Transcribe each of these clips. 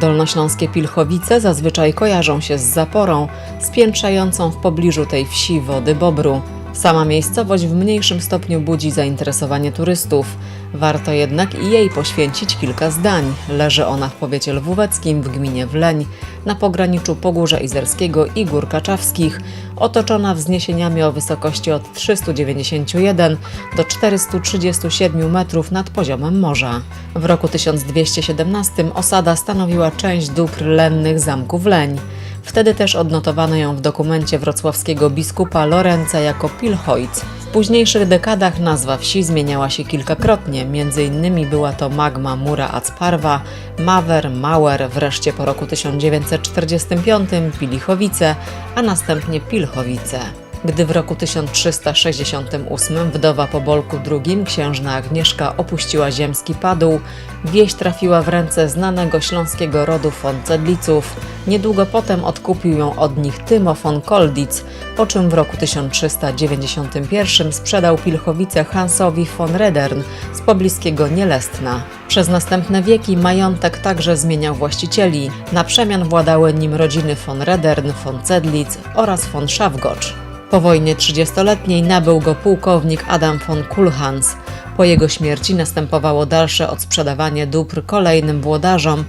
Dolnośląskie Pilchowice zazwyczaj kojarzą się z zaporą, spiętrzającą w pobliżu tej wsi wody Bobru. Sama miejscowość w mniejszym stopniu budzi zainteresowanie turystów. Warto jednak i jej poświęcić kilka zdań. Leży ona w powiecie lwóweckim w gminie Wleń, na pograniczu Pogórza Izerskiego i Gór Kaczawskich, otoczona wzniesieniami o wysokości od 391 do 437 metrów nad poziomem morza. W roku 1217 osada stanowiła część dóbr lennych zamku Wleń. Wtedy też odnotowano ją w dokumencie wrocławskiego biskupa Lorenza jako Pilchoic. Późniejszych dekadach nazwa wsi zmieniała się kilkakrotnie, między innymi była to Magma Mura Acparwa, Mawer, Mauer, wreszcie po roku 1945 Pilichowice, a następnie Pilchowice. Gdy w roku 1368 wdowa po Bolku II, księżna Agnieszka, opuściła ziemski padł, wieść trafiła w ręce znanego śląskiego rodu von Cedliców. Niedługo potem odkupił ją od nich Tymo von Kolditz, po czym w roku 1391 sprzedał Pilchowice Hansowi von Redern z pobliskiego Nielestna. Przez następne wieki majątek także zmieniał właścicieli. Na przemian władały nim rodziny von Redern, von Cedlitz oraz von Schafgotsch. Po wojnie 30-letniej nabył go pułkownik Adam von Kulhans. Po jego śmierci następowało dalsze odsprzedawanie dóbr kolejnym włodarzom.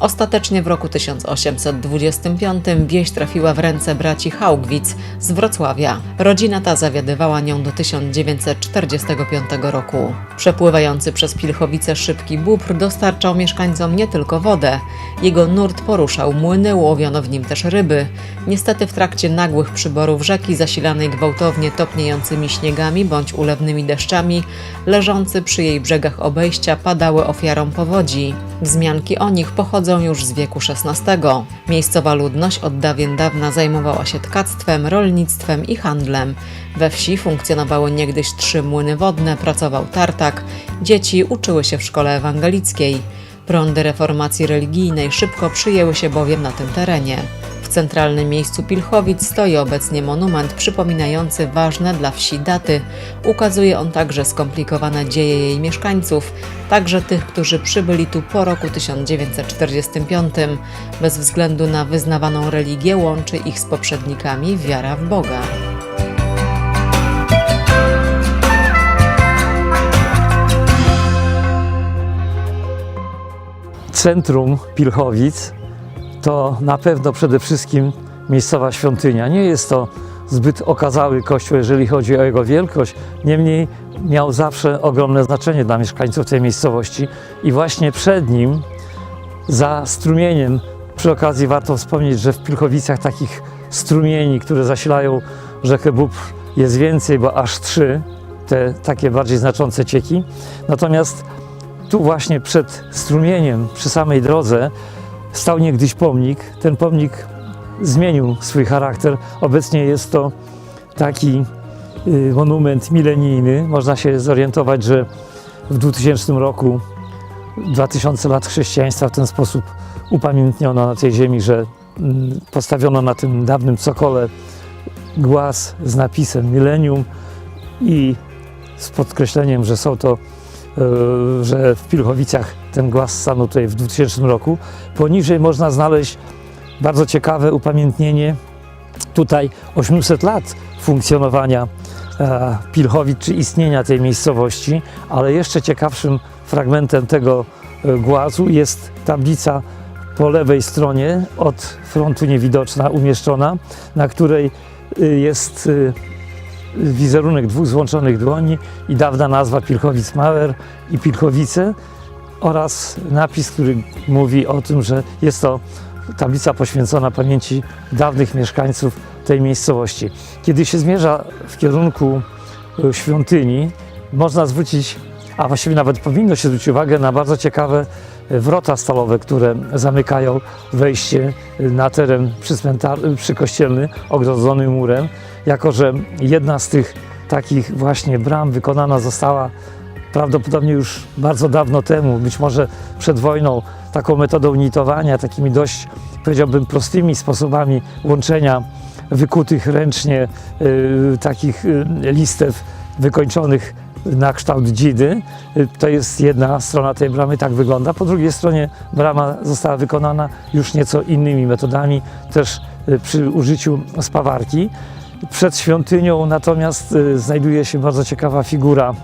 Ostatecznie w roku 1825 wieś trafiła w ręce braci Haugwitz z Wrocławia. Rodzina ta zawiadywała nią do 1945 roku. Przepływający przez Pilchowice szybki bóbr dostarczał mieszkańcom nie tylko wodę. Jego nurt poruszał młyny, łowiono w nim też ryby. Niestety w trakcie nagłych przyborów rzeki zasilanej gwałtownie topniejącymi śniegami bądź ulewnymi deszczami, leżący przy jej brzegach obejścia padały ofiarą powodzi. Wzmianki o nich pochodzą już z wieku XVI. Miejscowa ludność od dawien dawna zajmowała się tkactwem, rolnictwem i handlem. We wsi funkcjonowały niegdyś trzy młyny wodne, pracował tartak, dzieci uczyły się w szkole ewangelickiej. Prądy reformacji religijnej szybko przyjęły się bowiem na tym terenie. Centralnym miejscu Pilchowic stoi obecnie monument przypominający ważne dla wsi daty. Ukazuje on także skomplikowane dzieje jej mieszkańców, także tych, którzy przybyli tu po roku 1945. Bez względu na wyznawaną religię łączy ich z poprzednikami wiara w Boga. Centrum Pilchowic to na pewno przede wszystkim miejscowa świątynia. Nie jest to zbyt okazały kościół, jeżeli chodzi o jego wielkość, niemniej miał zawsze ogromne znaczenie dla mieszkańców tej miejscowości i właśnie przed nim, za strumieniem, przy okazji warto wspomnieć, że w Pilchowicach takich strumieni, które zasilają rzekę Bóbr jest więcej, bo aż trzy, te takie bardziej znaczące cieki. Natomiast tu właśnie przed strumieniem, przy samej drodze, stał niegdyś pomnik. Ten pomnik zmienił swój charakter. Obecnie jest to taki y, monument milenijny. Można się zorientować, że w 2000 roku 2000 lat chrześcijaństwa w ten sposób upamiętniono na tej ziemi, że mm, postawiono na tym dawnym cokole głaz z napisem milenium i z podkreśleniem, że są to że w Pilchowicach ten głaz stanął tutaj w 2000 roku. Poniżej można znaleźć bardzo ciekawe upamiętnienie tutaj 800 lat funkcjonowania e, Pilchowic czy istnienia tej miejscowości, ale jeszcze ciekawszym fragmentem tego e, głazu jest tablica po lewej stronie od frontu niewidoczna umieszczona, na której jest wizerunek dwóch złączonych dłoni i dawna nazwa Pilchowic Mauer i Pilchowice oraz napis, który mówi o tym, że jest to tablica poświęcona pamięci dawnych mieszkańców tej miejscowości. Kiedy się zmierza w kierunku y, świątyni, można zwrócić, a właściwie nawet powinno się zwrócić uwagę na bardzo ciekawe wrota stalowe, które zamykają wejście na teren przykościelny, ogrodzony murem, jako że jedna z tych takich właśnie bram wykonana została prawdopodobnie już bardzo dawno temu, być może przed wojną, taką metodą nitowania, takimi dość, powiedziałbym, prostymi sposobami łączenia wykutych ręcznie y, takich y, listew wykończonych na kształt dzidy. To jest jedna strona tej bramy, tak wygląda. Po drugiej stronie brama została wykonana już nieco innymi metodami, też y, przy użyciu spawarki. Przed świątynią natomiast y, znajduje się bardzo ciekawa figura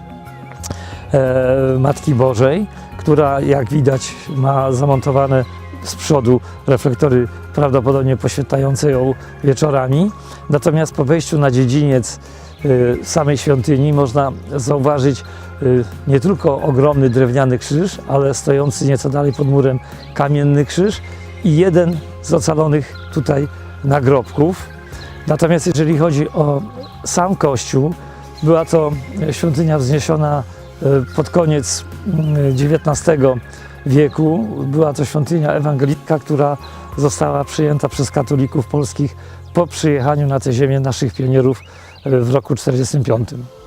e, Matki Bożej, która jak widać ma zamontowane z przodu reflektory prawdopodobnie poświetlające ją wieczorami. Natomiast po wejściu na dziedziniec y, samej świątyni można zauważyć y, nie tylko ogromny drewniany krzyż, ale stojący nieco dalej pod murem kamienny krzyż i jeden z ocalonych tutaj nagrobków. Natomiast jeżeli chodzi o sam kościół, była to świątynia wzniesiona e, pod koniec mm, XIX wieku. Była to świątynia ewangelicka, która została przyjęta przez katolików polskich po przyjechaniu na tę ziemię naszych pionierów e, w roku 1945.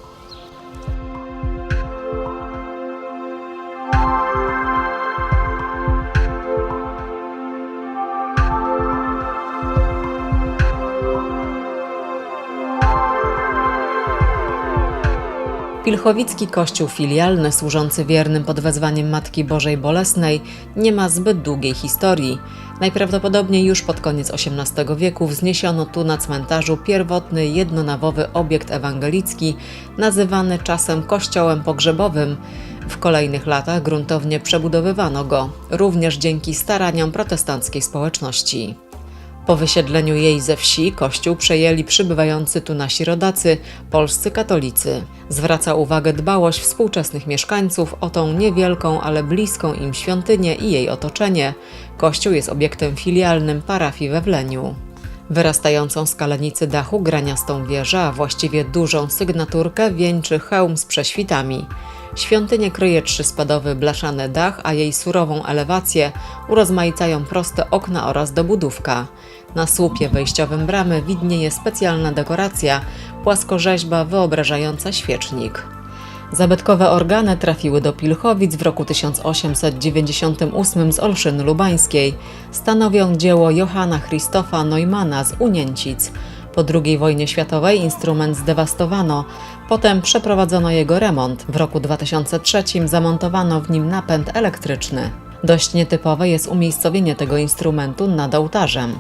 Pilchowicki kościół filialny, służący wiernym pod wezwaniem Matki Bożej Bolesnej, nie ma zbyt długiej historii. Najprawdopodobniej już pod koniec XVIII wieku wzniesiono tu na cmentarzu pierwotny jednonawowy obiekt ewangelicki, nazywany czasem kościołem pogrzebowym. W kolejnych latach gruntownie przebudowywano go, również dzięki staraniom protestanckiej społeczności. Po wysiedleniu jej ze wsi kościół przejęli przybywający tu nasi rodacy, polscy katolicy. Zwraca uwagę dbałość współczesnych mieszkańców o tą niewielką, ale bliską im świątynię i jej otoczenie. Kościół jest obiektem filialnym parafii we Wleniu. Wyrastającą z kalenicy dachu graniastą wieżę, a właściwie dużą sygnaturkę wieńczy hełm z prześwitami. Świątynię kryje trzyspadowy blaszany dach, a jej surową elewację urozmaicają proste okna oraz dobudówka. Na słupie wejściowym bramy widnieje specjalna dekoracja, płaskorzeźba wyobrażająca świecznik. Zabytkowe organy trafiły do Pilchowic w roku 1898 z Olszyny Lubańskiej. Stanowią dzieło Johanna Christofa Neumana z Unięcic. Po II wojnie światowej instrument zdewastowano, potem przeprowadzono jego remont. W roku 2003 zamontowano w nim napęd elektryczny. Dość nietypowe jest umiejscowienie tego instrumentu nad ołtarzem.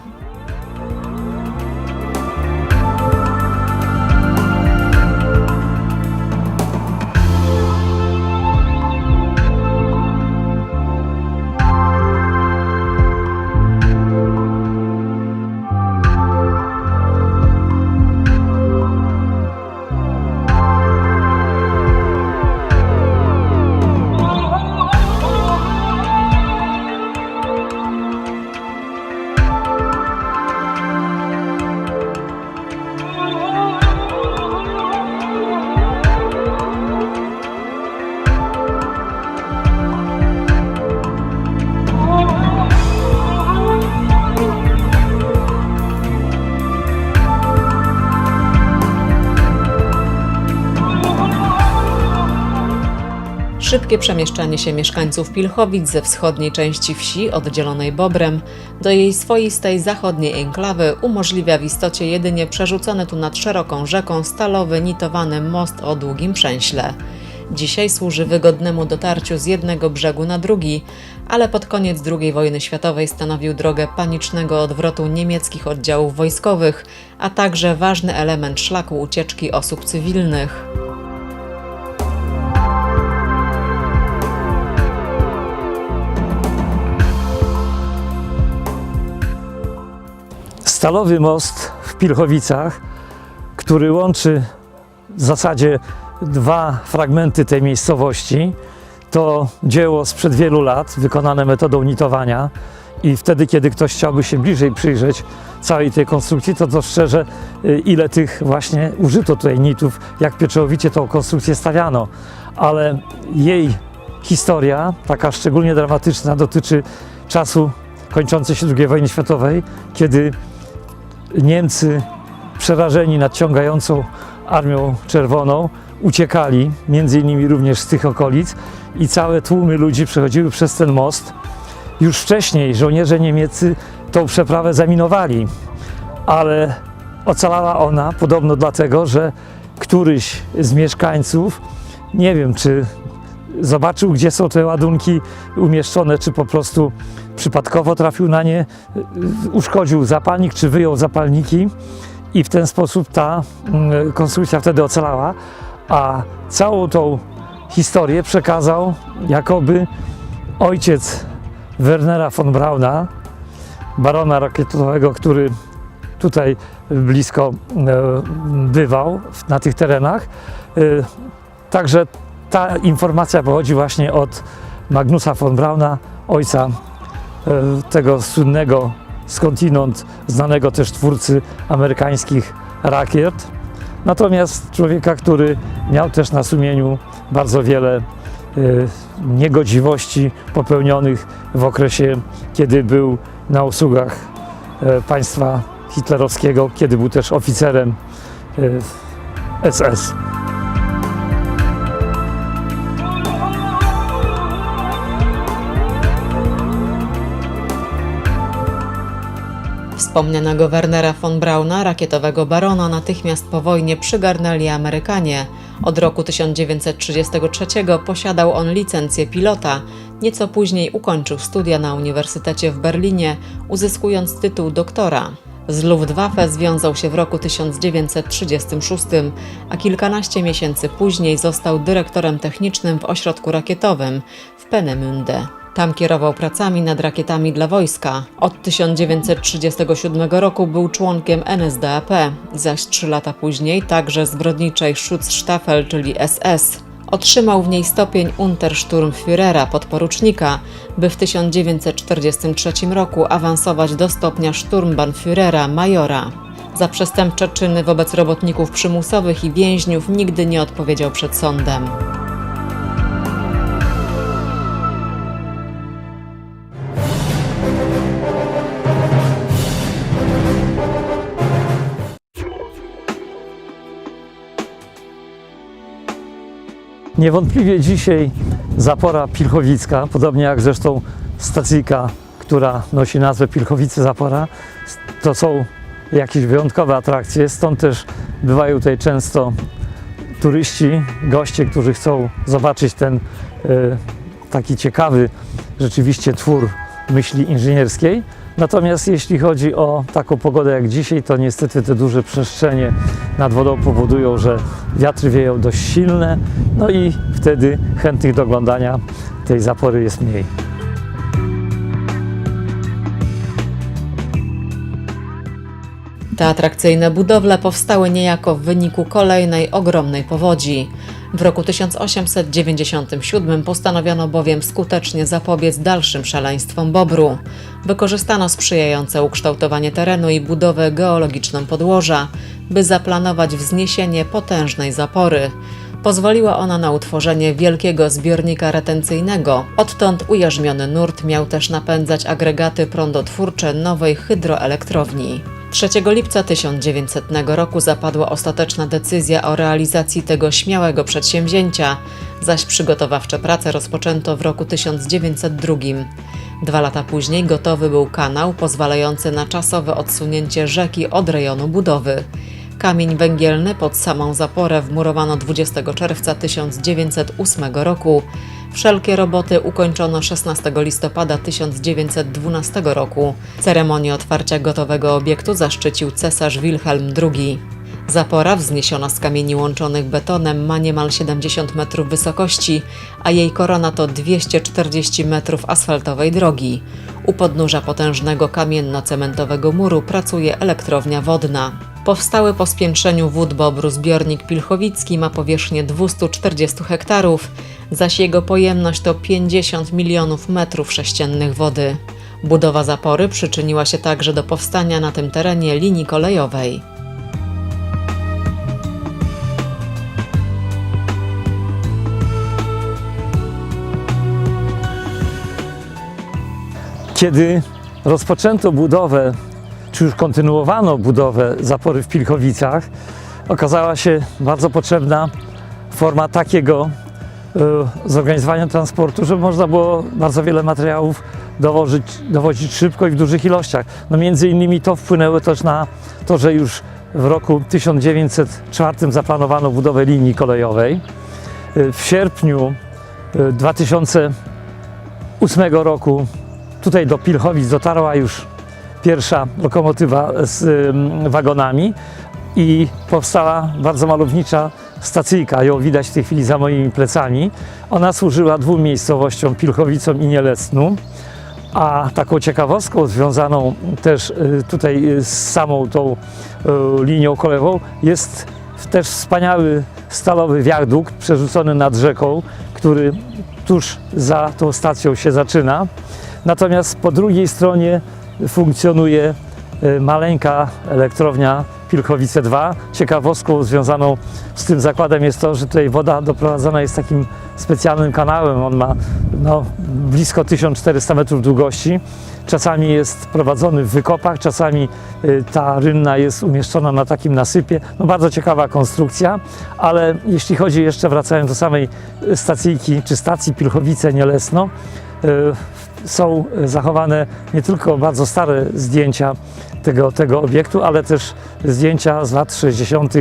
Szybkie przemieszczanie się mieszkańców Pilchowic ze wschodniej części wsi, oddzielonej Bobrem, do jej swoistej zachodniej enklawy umożliwia w istocie jedynie przerzucony tu nad szeroką rzeką stalowy nitowany most o długim przęśle. Dzisiaj służy wygodnemu dotarciu z jednego brzegu na drugi, ale pod koniec II wojny światowej stanowił drogę panicznego odwrotu niemieckich oddziałów wojskowych, a także ważny element szlaku ucieczki osób cywilnych. Stalowy most w Pilchowicach, który łączy w zasadzie dwa fragmenty tej miejscowości. To dzieło sprzed wielu lat, wykonane metodą nitowania. I wtedy, kiedy ktoś chciałby się bliżej przyjrzeć całej tej konstrukcji, to dostrzeże, y, ile tych właśnie użyto tutaj nitów, jak pieczołowicie tą konstrukcję stawiano. Ale jej historia, taka szczególnie dramatyczna, dotyczy czasu kończącej się II wojny światowej, kiedy Niemcy przerażeni nadciągającą Armią Czerwoną uciekali, między innymi również z tych okolic i całe tłumy ludzi przechodziły przez ten most. Już wcześniej żołnierze niemieccy tą przeprawę zaminowali, ale ocalała ona podobno dlatego, że któryś z mieszkańców nie wiem, czy zobaczył, gdzie są te ładunki umieszczone, czy po prostu przypadkowo trafił na nie, y, uszkodził zapalnik, czy wyjął zapalniki i w ten sposób ta mm, konstrukcja wtedy ocalała, a całą tą historię przekazał jakoby ojciec Wernera von Brauna, barona rakietowego, który tutaj blisko e, bywał na tych terenach. E, Także ta informacja pochodzi właśnie od Magnusa von Brauna, ojca tego słynnego skądinąd znanego też twórcy amerykańskich rakiet. Natomiast człowieka, który miał też na sumieniu bardzo wiele e, niegodziwości popełnionych w okresie, kiedy był na usługach e, państwa hitlerowskiego, kiedy był też oficerem e, SS. Wspomnianego Wernera von Brauna, rakietowego barona, natychmiast po wojnie przygarnęli Amerykanie. Od roku 1933 posiadał on licencję pilota. Nieco później ukończył studia na Uniwersytecie w Berlinie, uzyskując tytuł doktora. Z Luftwaffe związał się w roku 1936, a kilkanaście miesięcy później został dyrektorem technicznym w ośrodku rakietowym w Peenemünde. Tam kierował pracami nad rakietami dla wojska. Od 1937 roku był członkiem NSDAP, zaś trzy lata później także zbrodniczej Schutzstaffel, czyli SS. Otrzymał w niej stopień Untersturmführera, podporucznika, by w 1943 roku awansować do stopnia Sturmbannführera, majora. Za przestępcze czyny wobec robotników przymusowych i więźniów nigdy nie odpowiedział przed sądem. Niewątpliwie dzisiaj zapora pilchowicka, podobnie jak zresztą stacyjka, która nosi nazwę Pilchowice Zapora, to są jakieś wyjątkowe atrakcje, stąd też bywają tutaj często turyści, goście, którzy chcą zobaczyć ten e, taki ciekawy rzeczywiście twór myśli inżynierskiej. Natomiast jeśli chodzi o taką pogodę jak dzisiaj, to niestety te duże przestrzenie nad wodą powodują, że wiatry wieją dość silne, no i wtedy chętnych do oglądania tej zapory jest mniej. Te atrakcyjne budowle powstały niejako w wyniku kolejnej ogromnej powodzi. W roku 1897 postanowiono bowiem skutecznie zapobiec dalszym szaleństwom Bobru. Wykorzystano sprzyjające ukształtowanie terenu i budowę geologiczną podłoża, by zaplanować wzniesienie potężnej zapory. Pozwoliła ona na utworzenie wielkiego zbiornika retencyjnego. Odtąd ujarzmiony nurt miał też napędzać agregaty prądotwórcze nowej hydroelektrowni. 3 lipca 1900 roku zapadła ostateczna decyzja o realizacji tego śmiałego przedsięwzięcia, zaś przygotowawcze prace rozpoczęto w roku 1902. Dwa lata później gotowy był kanał pozwalający na czasowe odsunięcie rzeki od rejonu budowy. Kamień węgielny pod samą zaporę wmurowano 20 czerwca 1908 roku. Wszelkie roboty ukończono 16 listopada 1912 roku. Ceremonię otwarcia gotowego obiektu zaszczycił cesarz Wilhelm II. Zapora, wzniesiona z kamieni łączonych betonem, ma niemal 70 metrów wysokości, a jej korona to 240 metrów asfaltowej drogi. U podnóża potężnego kamienno-cementowego muru pracuje elektrownia wodna. Powstały po spiętrzeniu wód Bobru zbiornik Pilchowicki ma powierzchnię 240 hektarów, zaś jego pojemność to 50 milionów metrów sześciennych wody. Budowa zapory przyczyniła się także do powstania na tym terenie linii kolejowej. Kiedy rozpoczęto budowę, czy już kontynuowano budowę zapory w Pilchowicach, okazała się bardzo potrzebna forma takiego e, zorganizowania transportu, żeby można było bardzo wiele materiałów dowozić, dowozić szybko i w dużych ilościach. No między innymi to wpłynęło też na to, że już w roku 1904 zaplanowano budowę linii kolejowej. y, w sierpniu y, 2008 roku tutaj do Pilchowic dotarła już pierwsza lokomotywa z wagonami i powstała bardzo malownicza stacyjka. Ją widać w tej chwili za moimi plecami. Ona służyła dwóm miejscowościom, Pilchowicom i Nielecnu. A taką ciekawostką związaną też y, tutaj y, z samą tą y, linią kolejową jest też wspaniały stalowy wiadukt przerzucony nad rzeką, który tuż za tą stacją się zaczyna. Natomiast po drugiej stronie funkcjonuje y, maleńka elektrownia Pilchowice 2. Ciekawostką związaną z tym zakładem jest to, że tutaj woda doprowadzana jest takim specjalnym kanałem. On ma no, blisko 1400 metrów długości. Czasami jest prowadzony w wykopach, czasami y, ta rynna jest umieszczona na takim nasypie. No, bardzo ciekawa konstrukcja, ale jeśli chodzi jeszcze, wracając do samej stacyjki czy stacji Pilchowice-Nielesno, y, są zachowane nie tylko bardzo stare zdjęcia tego, tego obiektu, ale też zdjęcia z lat 60.,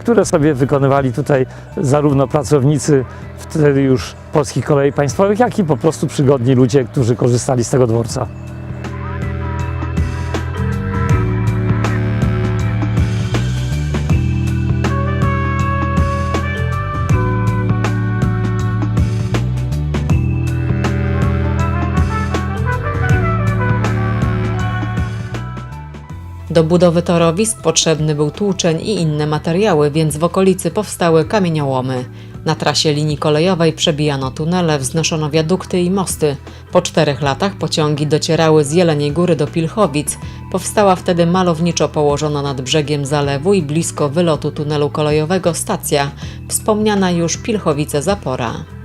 które sobie wykonywali tutaj zarówno pracownicy wtedy już polskich kolei państwowych, jak i po prostu przygodni ludzie, którzy korzystali z tego dworca. Do budowy torowisk potrzebny był tłuczeń i inne materiały, więc w okolicy powstały kamieniołomy. Na trasie linii kolejowej przebijano tunele, wznoszono wiadukty i mosty. Po czterech latach pociągi docierały z Jeleniej Góry do Pilchowic. Powstała wtedy malowniczo położona nad brzegiem zalewu i blisko wylotu tunelu kolejowego stacja, wspomniana już Pilchowice-Zapora.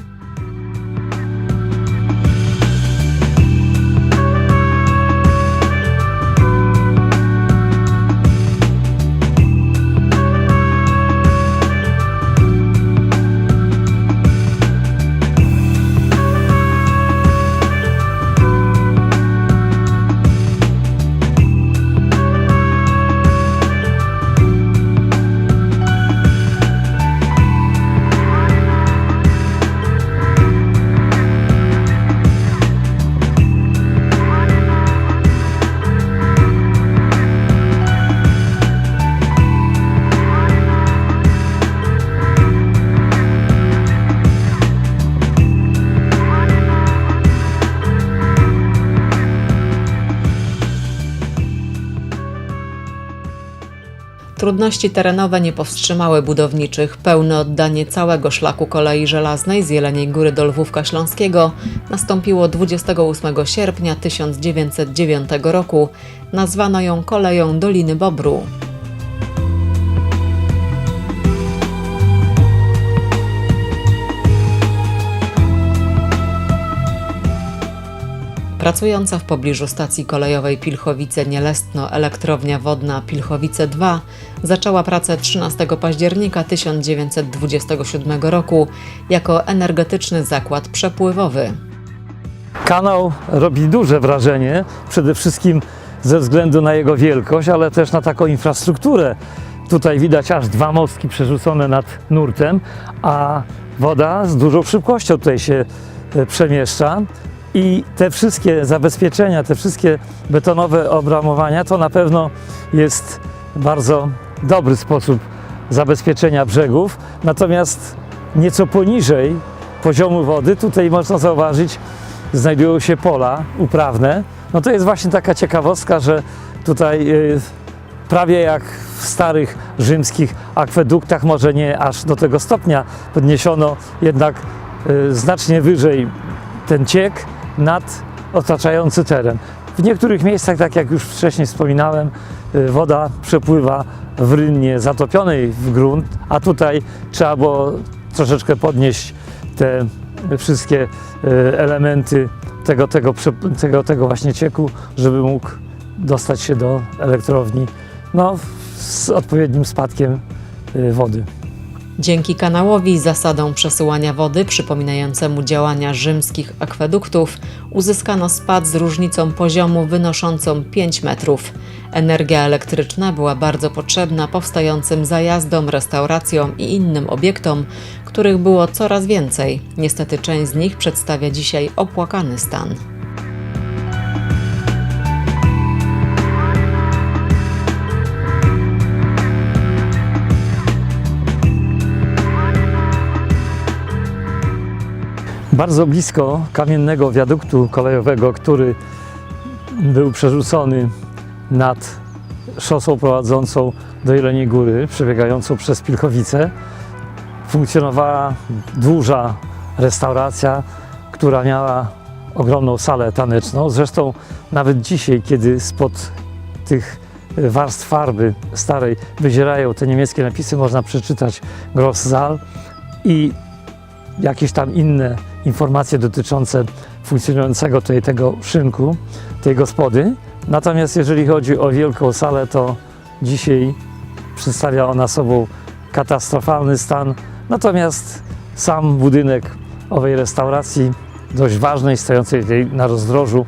Trudności terenowe nie powstrzymały budowniczych. Pełne oddanie całego szlaku kolei żelaznej z Jeleniej Góry do Lwówka Śląskiego nastąpiło 28 sierpnia 1909 roku. Nazwano ją koleją Doliny Bobru. Pracująca w pobliżu stacji kolejowej Pilchowice-Nielestno elektrownia wodna Pilchowice 2 zaczęła pracę 13 października 1927 roku jako energetyczny zakład przepływowy. Kanał robi duże wrażenie, przede wszystkim ze względu na jego wielkość, ale też na taką infrastrukturę. Tutaj widać aż dwa mostki przerzucone nad nurtem, a woda z dużą szybkością tutaj się e, przemieszcza. I te wszystkie zabezpieczenia, te wszystkie betonowe obramowania to na pewno jest bardzo dobry sposób zabezpieczenia brzegów. Natomiast nieco poniżej poziomu wody, tutaj można zauważyć, znajdują się pola uprawne. No to jest właśnie taka ciekawostka, że tutaj y, prawie jak w starych rzymskich akweduktach, może nie aż do tego stopnia, podniesiono jednak y, znacznie wyżej ten ciek nad otaczający teren. W niektórych miejscach, tak jak już wcześniej wspominałem, y, woda przepływa w rynnie zatopionej w grunt, a tutaj trzeba było troszeczkę podnieść te wszystkie y, elementy tego, tego, tego, tego właśnie cieku, żeby mógł dostać się do elektrowni no, z odpowiednim spadkiem y, wody. Dzięki kanałowi zasadom przesyłania wody przypominającemu działania rzymskich akweduktów uzyskano spad z różnicą poziomu wynoszącą 5 metrów. Energia elektryczna była bardzo potrzebna powstającym zajazdom, restauracjom i innym obiektom, których było coraz więcej. Niestety część z nich przedstawia dzisiaj opłakany stan. Bardzo blisko kamiennego wiaduktu kolejowego, który był przerzucony nad szosą prowadzącą do Jeleniej Góry, przebiegającą przez Pilchowice, funkcjonowała duża restauracja, która miała ogromną salę taneczną. Zresztą nawet dzisiaj, kiedy spod tych warstw farby starej wyzierają te niemieckie napisy, można przeczytać Grosssaal i jakieś tam inne informacje dotyczące funkcjonującego tutaj tego szynku, tej gospody. Natomiast jeżeli chodzi o wielką salę, to dzisiaj przedstawia ona sobą katastrofalny stan. Natomiast sam budynek owej restauracji, dość ważnej, stojącej tutaj na rozdrożu,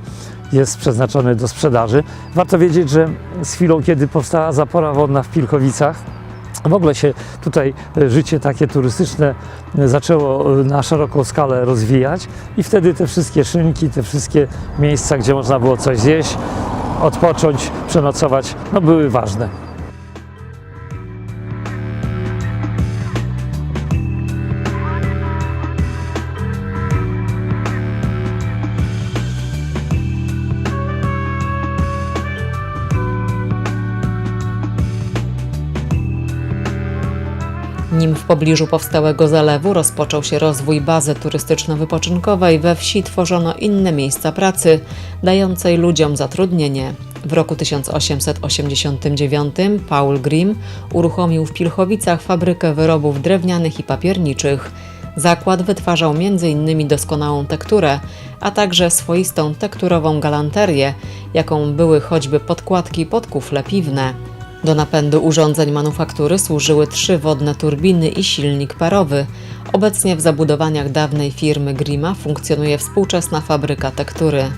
jest przeznaczony do sprzedaży. Warto wiedzieć, że z chwilą, kiedy powstała zapora wodna w Pilkowicach, w ogóle się tutaj e, życie takie turystyczne e, zaczęło e, na szeroką skalę rozwijać i wtedy te wszystkie szynki, te wszystkie miejsca, gdzie można było coś zjeść, odpocząć, przenocować, no były ważne. Nim w pobliżu powstałego zalewu rozpoczął się rozwój bazy turystyczno-wypoczynkowej, we wsi tworzono inne miejsca pracy, dającej ludziom zatrudnienie. W roku 1889 Paul Grimm uruchomił w Pilchowicach fabrykę wyrobów drewnianych i papierniczych. Zakład wytwarzał m.in. doskonałą tekturę, a także swoistą tekturową galanterię, jaką były choćby podkładki pod kufle piwne. Do napędu urządzeń manufaktury służyły trzy wodne turbiny i silnik parowy. Obecnie w zabudowaniach dawnej firmy Grima funkcjonuje współczesna fabryka tektury.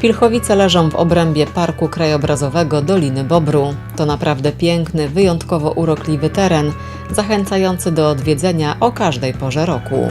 Pilchowice leżą w obrębie Parku Krajobrazowego Doliny Bobru. To naprawdę piękny, wyjątkowo urokliwy teren, zachęcający do odwiedzenia o każdej porze roku.